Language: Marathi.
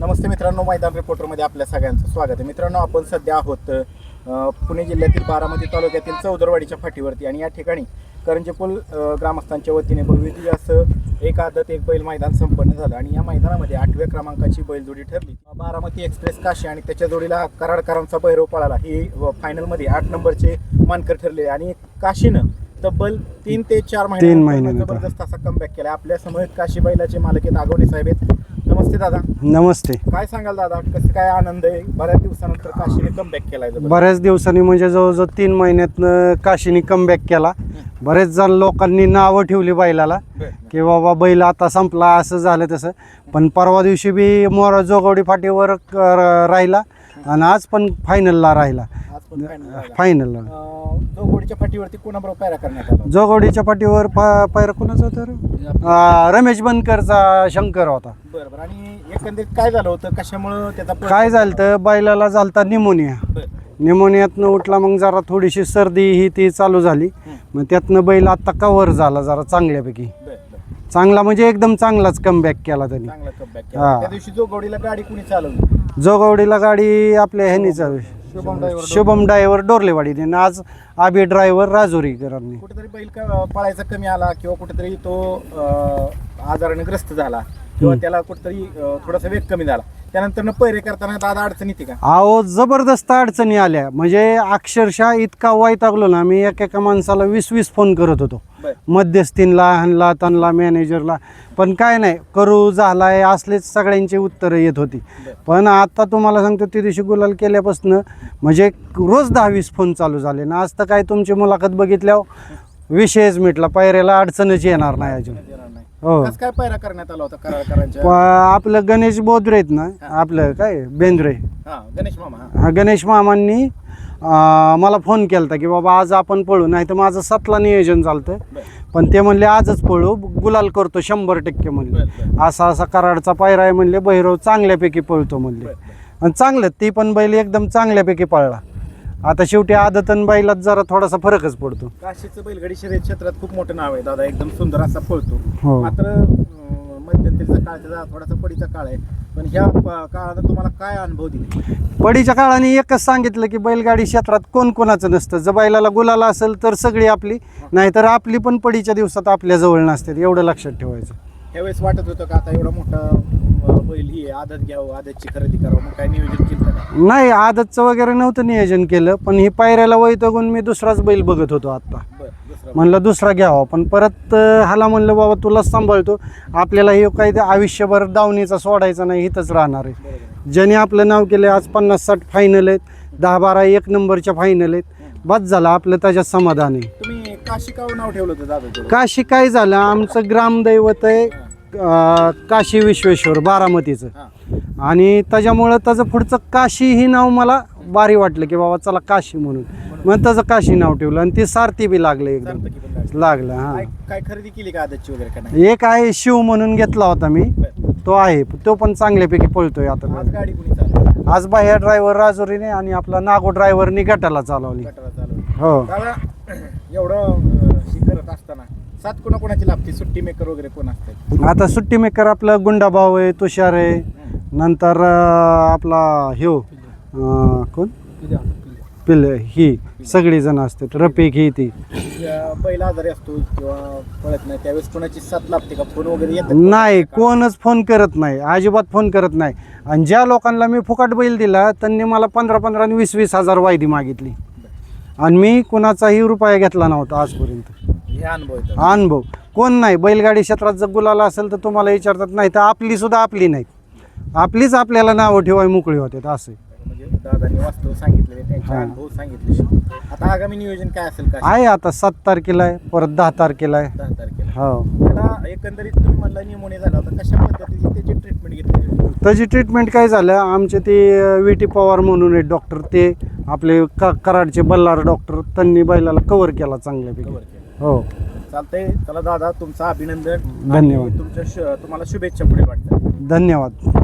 नमस्ते मित्रांनो मैदान रिपोर्टरमध्ये आपल्या सगळ्यांचं स्वागत आहे. मित्रांनो आपण सध्या आहोत पुणे जिल्ह्यातील बारामती तालुक्यातील चौदरवाडीच्या फाटीवरती आणि या ठिकाणी करंजेपूल ग्रामस्थांच्या वतीने भव्य असं एक आदत एक बैल मैदान संपन्न झालं आणि या मैदानामध्ये आठव्या क्रमांकाची बैलजोडी ठरली. बारामती एक्सप्रेस काशी आणि त्याच्या जोडीला कराडकरांचा भैरव पळाला. ही फायनलमध्ये आठ नंबरचे मानकर ठरले आणि काशीनं तब्बल तीन ते चार महिन्यानंतर. जबरदस्त असा कमबॅक केला आपल्यासमोर काशी बैलाचे मालक आहेत आगवणे साहेब आहेत. नमस्ते दादा. नमस्ते. काय सांगाल दादा? कसं काय आनंद आहे? बऱ्याच दिवसानंतर काशीने कमबॅक केलाय जबरदस्त. बऱ्याच दिवसांनी म्हणजे जवळजवळ तीन महिन्यातनं काशीनी कमबॅक केला. बरेच जण लोकांनी नावं ठेवली बैलाला. की बाबा बैल आता संपला असं झालं तसं. पण परवा दिवशी बी मोर जोगवडी फाटीवर क- राहिला. आणि आज पण फायनलला राहिला आज पण final. फायनलला अं, जोगोडीच्या फाटीवरती कोणाबरोबर पायरा करण्यात आला जोगवडीच्या पाठीवर पा पायरा कोणाचा होता रे? आ, रमेश बनकरचा शंकर होता बरं बरं आणि एकंदरीत काय झालं होतं कशामुळं त्याचा प- काय झालं तर बैलाला झालता निमोनिया बरं. निमोनियातनं उठला मग जरा थोडीशी सर्दी ही ती चालू झाली. मग त्यातनं बैल आता कव्हर झाला जरा चांगल्यापैकी. चांगला म्हणजे एकदम चांगलाच कमबॅक केला त्यांनी. चांगला हा. त्या दिवशी जोगोडीला गाडी कुणी चालवली? जोगवडीला गाडी आपल्या ह्यानीच शुभम driver शुभम ड्रायव्हर डोरलेवाडीने. आणि आज आबी ड्रायव्हर राजोरीकरांनी. कुठेतरी बैल का पळायचा कमी आला किंवा कुठेतरी तो अं, आजाराने ग्रस्त झाला. किंवा. त्याला कुठेतरी थोडासा वेग कमी झाला. त्यानंतर पैरे करताना दादा अडचण येते का? अहो जबरदस्त अडचणी आल्या. म्हणजे अक्षरशः इतका वैतागलो ना मी एक एका माणसाला वीस वीस फोन करत होतो. मध्यस्थींला ह्यांना त्यांना मॅनेजरला. पण काय नाही करू झालाय असलेच सगळ्यांची उत्तरं येत होती. पण आता तुम्हाला सांगतो त्या दिवशी गुलाल केल्यापासून म्हणजे रोज दहा वीस फोन चालू झाले. ना आज तर काय तुमची मुलाखत बघितल्यावर विषयच मिटला. पायऱ्याला अडचणच येणार नाही अजून. हो कसं काय पैरा करण्यात आला होता कराडकरांच्या प- आपलं गणेश बोधरे आहेत ना आपलं काय बेंद्रे हा गणेश मामा हा. हा, गणेश मामांनी अं, मला फोन केला होता की बाबा आज आपण पळू नाही तर माझं सातला नियोजन चालतं बरं. पण ते म्हणले आजच पळू गुलाल करतो शंभर टक्के म्हणले बरं. असा असा कराडचा पायरा आहे म्हणले भैरव चांगल्यापैकी पळतो म्हणले बरं, बरं. आणि चांगलं ती पण बैल एकदम चांगल्यापैकी पळला आता शेवटी आदतन बैलात जरा थोडासा फरकच पडतो. काशीचं बैलगाडी शर्यत क्षेत्रात खूप मोठं नाव आहे दादा. एकदम सुंदर असा पळतो. हो. मात्र अं, मध्यंतरीचा काळ त्याचा थोडासा पडीचा काळ आहे. पण ह्या प- काळानं तुम्हाला काय अनुभव दिले? पडीच्या काळाने एकच सांगितलं की बैलगाडी क्षेत्रात कोण कोणाचं नसतं. जर बैलाला गुलाला असेल तर सगळी आपली नाहीतर आपली पण पडीच्या दिवसात आपल्या जवळ नसते एवढं लक्षात ठेवायचं. त्यावेळेस वाटत होतं का आता एवढा मोठा बैल ही आदत घ्यावं आदतची खरेदी करावं मग काय नियोजन केलं का नाही आदतचं वगैरे नव्हतं नियोजन केलं पण ही पायऱ्याला वैतगून मी दुसराच बैल बघत होतो आता बरं दुसरा म्हणलं दुसरा घ्यावा पण परत अं, हाला म्हणलं बाबा तुलाच सांभाळतो. आपल्याला हे काही ते आयुष्यभर दावणीचा सोडायचा नाही इथंच राहणार आहे. बरोबर. ज्याने आपलं नाव केलं आज पन्नास साठ फायनल आहेत दहा बारा एक नंबरच्या फायनल आहेत. बस झालं आपलं त्याच्यात समाधान आहे. तुम्ही काशी काव नाव ठेवलं होतं दादा तुला काशी काय झालं? आमचं ग्रामदैवत आहे अं, काशी विश्वेश्वर बारामतीचं. हा. आणि त्याच्यामुळं त्याचं पुढचं काशी ही नाव मला भारी वाटलं की बाबा चला काशी म्हणून. मग त्याचं काशी नाव ठेवलं आणि ते सारथी बी लागलं एकदम. सार्थकी पण लागली. लागलं हां. काय काय खरेदी केली का आदतची वगैरे का नाही? एक आहे शिव म्हणून घेतला होता मी. तो आहे. तो पण चांगल्यापैकी पळतोय आज आता गाडी कुणी चालवली? आज बाह्या ड्रायव्हर राजुरीने आणि आपला नागो ड्रायव्हरनी गटाला चालवली. गटाला चालवली. हो. दादा एवढं हे करत असताना सात कोणाकोणाची लागते सुट्टी मेकर वगैरे कोण असते आता सुट्टी मेकर आपलं गुंडाभाऊ आहे तुषार आहे. नंतर अं, आपला ह्यो अं, कोण? पिल ही सगळी जण असतात. रफिक ही ती. पहिला आजारी असतो किंवा कळत नाही त्यावेळेस कोणाची साथ लागते का? फोन वगैरे येतात नाही कोणच फोन करत नाही. अजिबात फोन करत नाही. आणि ज्या लोकांना मी फुकट बैल दिला त्यांनी मला पंधरा पंधरा आणि वीस वीस हजार वायदी मागितली. आणि मी कुणाचाही रुपया घेतला नव्हता आजपर्यंत. हे अनुभव येतात. अनुभव. कोण नाही बैलगाडी क्षेत्रात जर गुलाला असेल तर तुम्हाला विचारतात नाही तर आपली सुद्धा आपली नाहीत आपलीच आपल्याला नावं ठेवाय मोकळी होते असं म्हणजे दादांनी वास्तव सांगितलेले त्यांचे हा. अनुभव सांगितले. आता आगामी नियोजन काय असेल का? आहे आता सात तारखेला आहे परत दहा तारखेला आहे. दहा तारखेला. हो. त्याला एकंदरीत तुम्ही म्हणला निमोनिया झाला होता कशा त्याची ट्रीटमेंट घेतली? त्याची ट्रीटमेंट काय झालं आमचे ते वी टी पवार म्हणून आहेत डॉक्टर ते आपले क कराडचे बल्लार डॉक्टर त्यांनी बैलाला कव्हर केला चांगल्यापैकी. कव्हर केलं. हो. चालतंय. चला दादा तुमचं अभिनंदन. धन्यवाद. आणि तुमच्या श- तुम्हाला शुभेच्छा पुढे वाटतात. धन्यवाद.